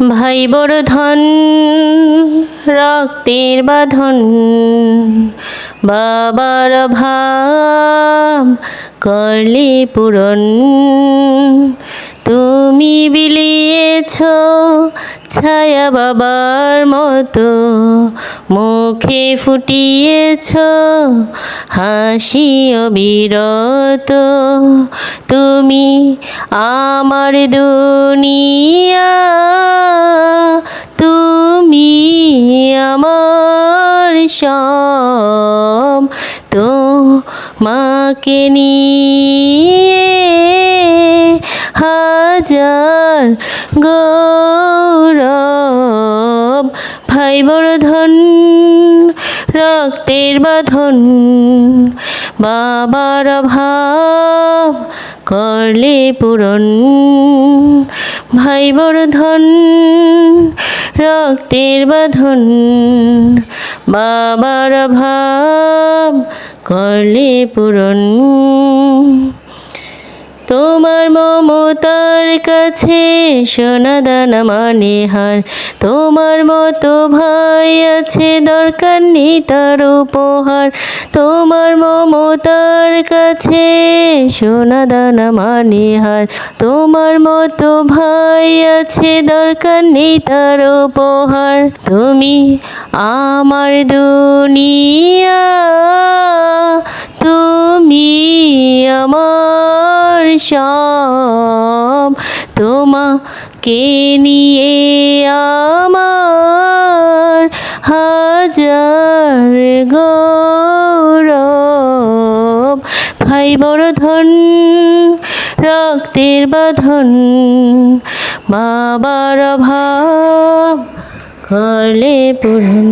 ভাই বড় ধন রক্তের বাঁধন বাবার ভাব করলি পূরণ। তুমি বিলিয়েছ ছায়া বাবার মতো, মুখে ফুটিয়েছ হাসি অবিরত তুমি আমার দুনিয়া, তুমি আমার সব। তো মাকে নিয়ে হাজার গৌরব, ভাই ধন রক্তের বাঁধন, বাবার ভাব করলে পূরণ। ভাই বড় ধন রক্তের বাঁধন, বাবার ভাব করলে পূরণ। তোমার মমতার কাছে সোনা দানা মানে হার। তোমার মতো ভাই আছে, দরকার নেই তার উপহার। তোমার মমতার কাছে সোনা দানা মানে হার। তোমার মতো ভাই আছে, দরকার নেই তার উপহার। তুমি আমার দুনিয়া, তুমি আমার সব তোমাকে নিয়ে আমার হাজার গৌরব। ভাই বড় ধন রক্তের বাঁধন বাবার ভাব করলে পূরণ